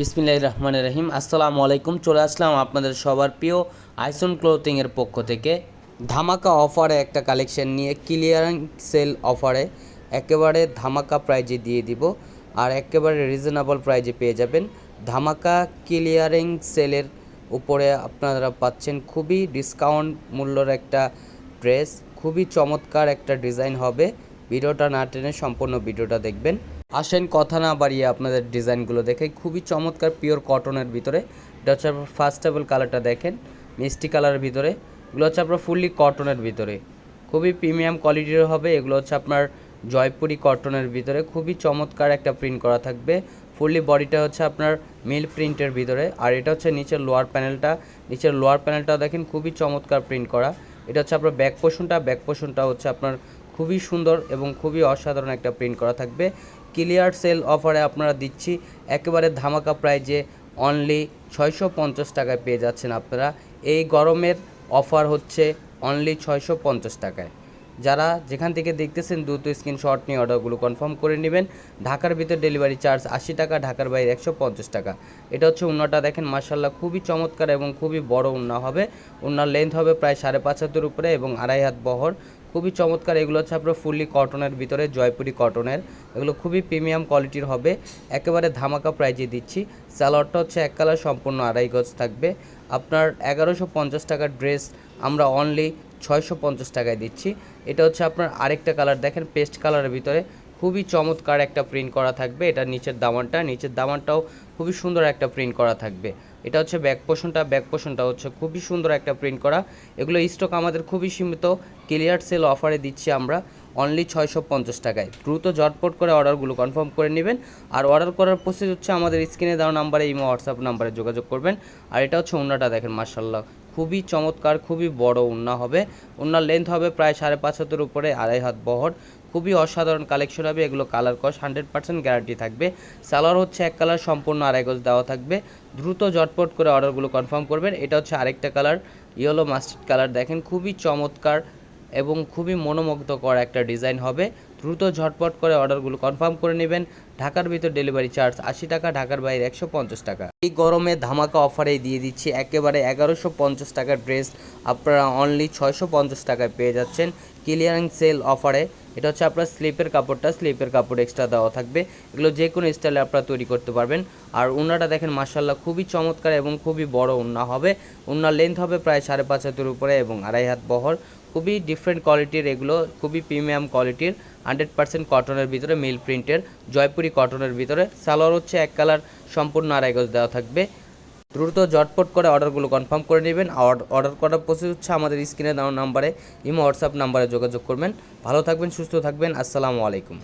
বিসমিল্লাহির রহমান রহিম। আসসালামু আলাইকুম। চলে আসলাম আপনাদের সবার প্রিয় আইসন ক্লোথিংয়ের পক্ষ থেকে। ধামাকা অফারে একটা কালেকশন নিয়ে ক্লিয়ারিং সেল অফারে একেবারে ধামাকা প্রাইজে দিয়ে দিব আর একেবারে রিজনেবল প্রাইজে পেয়ে যাবেন। ধামাকা ক্লিয়ারিং সেলের উপরে আপনারা পাচ্ছেন খুবই ডিসকাউন্ট মূল্যর একটা ড্রেস। খুবই চমৎকার একটা ডিজাইন হবে। ভিডিওটা না টেনে সম্পূর্ণ ভিডিওটা দেখবেন। আসেন, কথা না বাড়িয়ে আপনাদের ডিজাইনগুলো দেখে খুবই চমৎকার পিওর কটনের ভিতরে। এটা হচ্ছে আপনার কালারটা দেখেন, মিষ্টি কালারের ভিতরে। এগুলো হচ্ছে আপনার ফুললি কটনের ভিতরে। খুবই প্রিমিয়াম কোয়ালিটির হবে, এগুলো হচ্ছে আপনার জয়পুরি কটনের ভিতরে। খুবই চমৎকার একটা প্রিন্ট করা থাকবে। ফুললি বডিটা হচ্ছে আপনার মিল প্রিন্টের ভিতরে। আর এটা হচ্ছে নিচের লোয়ার প্যানেলটা নিচের লোয়ার প্যানেলটা দেখেন, খুবই চমৎকার প্রিন্ট করা। এটা হচ্ছে আপনার ব্যাক পোষণটা ব্যাক পোষণটা হচ্ছে আপনার খুবই সুন্দর এবং খুবই অসাধারণ একটা প্রিন্ট করা থাকবে। ক্লিয়ার সেল অফারে আপনারা দিচ্ছি। একেবারে ধামাকা প্রাইজে অনলি ছয়শো পঞ্চাশ টাকায় পেয়ে যাচ্ছেন আপনারা। এই গরমের অফার হচ্ছে অনলি ছয়শো পঞ্চাশ টাকায়। যারা যেখান থেকে দেখতেছেন দ্রুত স্ক্রিনশট নিয়ে অর্ডারগুলো কনফার্ম করে নেবেন। ঢাকার ভিতর ডেলিভারি চার্জ আশি টাকা, ঢাকার বাইরে একশো পঞ্চাশ টাকা। এটা হচ্ছে উন্নাটা দেখেন মার্শাল্লাহ খুবই চমৎকার এবং খুবই বড় উন্না হবে। উন্নার লেন্থ হবে প্রায় সাড়ে পাঁচ হাতের উপরে এবং আড়াই হাত বহর। খুবই চমৎকার। এগুলো হচ্ছে আপনার ফুললি কটনের ভিতরে, জয়পুরি কটনের। এগুলো খুবই প্রিমিয়াম কোয়ালিটির হবে। একেবারে ধামাকা প্রাইজে দিচ্ছি। স্যালোয়ারটা হচ্ছে এক কালার সম্পূর্ণ আড়াই গজ থাকবে। আপনার এগারোশো পঞ্চাশ টাকার ড্রেস আমরা অনলি ছয়শো পঞ্চাশ টাকায় দিচ্ছি। এটা হচ্ছে আপনার আরেকটা কালার। দেখেন পেস্ট কালারের ভিতরে খুবই চমৎকার একটা প্রিন্ট করা থাকবে। এটা নিচের দামানটা, নিচের দামানটাও খুবই সুন্দর একটা প্রিন্ট করা থাকবে। এটা হচ্ছে ব্যাক পোষণটা ব্যাক পোষণটা হচ্ছে খুবই সুন্দর একটা প্রিন্ট করা। এগুলো স্টক আমাদের খুবই সীমিত। ক্লিয়ার সেল অফারে দিচ্ছি আমরা অনলি ছয়শো পঞ্চাশ টাকায়। দ্রুত ঝটপট করে অর্ডারগুলো কনফার্ম করে নেবেন। আর অর্ডার করার প্রসেস হচ্ছে আমাদের স্ক্রিনে দেওয়া নাম্বারে ইমো, হোয়াটসঅ্যাপ নাম্বারে যোগাযোগ করবেন। আর এটা হচ্ছে উন্নাটা দেখেন মার্শাল্লাহ খুবই চমৎকার, খুবই বড় উন্না হবে। উন্নার লেন্থ হবে প্রায় সাড়ে পাঁচ হাতের উপরে, আড়াই হাত বহর। খুবই অসাধারণ কালেকশন হবে। এগুলো কালার কস হান্ড্রেড পার্সেন্ট গ্যারান্টি থাকবে। সালোয়ার হচ্ছে এক কালার সম্পূর্ণ আড়াই গজ দেওয়া থাকবে। দ্রুত ঝটপট করে অর্ডারগুলো কনফার্ম করবেন। এটা হচ্ছে আরেকটা কালার ইয়েলো মাস্টার্ড কালার দেখেন খুবই চমৎকার এবং খুবই মনোমুগ্ধকর একটা ডিজাইন হবে। দ্রুত ঝটপট করে অর্ডারগুলো কনফার্ম করে নেবেন। ঢাকার ভিতর ডেলিভারি চার্জ আশি টাকা, ঢাকার বাইরে একশো পঞ্চাশ টাকা। এই গরমে ধামাকা অফারে দিয়ে দিচ্ছি। একেবারে এগারোশো পঞ্চাশ টাকার ড্রেস আপনারা অনলি ছয়শো পঞ্চাশ টাকায় পেয়ে যাচ্ছেন। ক্লিয়ারিং সেল অফারে এটা হচ্ছে আপনার স্লিপের কাপড়টা, স্লিপের কাপড় এক্সট্রা দেওয়া থাকবে। এগুলো যে কোনো স্টাইলে আপনারা তৈরি করতে পারবেন। আর উন্নাটা দেখেন মার্শাল্লাহ খুবই চমৎকার এবং খুবই বড় উন্না হবে। উন্নার লেন্থ হবে প্রায় সাড়ে পাঁচ হাতের উপরে এবং আড়াই হাত বহর। খুবই ডিফারেন্ট কোয়ালিটির এগুলো, খুবই প্রিমিয়াম কোয়ালিটির হান্ড্রেড পার্সেন্ট কটনের ভিতরে মিল প্রিন্টের জয়পুরি কটনের ভিতরে। সালোয়ার হচ্ছে এক কালার সম্পূর্ণ আড়াই গজ দেওয়া থাকবে। দ্রুত জটপট করে অর্ডারগুলো কনফার্ম করে নেবেন অর্ডার করার প্রসেস হচ্ছে আমাদের স্ক্রিনে দেওয়া নাম্বারে, ইমো, হোয়াটসঅ্যাপ নাম্বারে যোগাযোগ করবেন। ভালো থাকবেন, সুস্থ থাকবেন। আসসালামু আলাইকুম।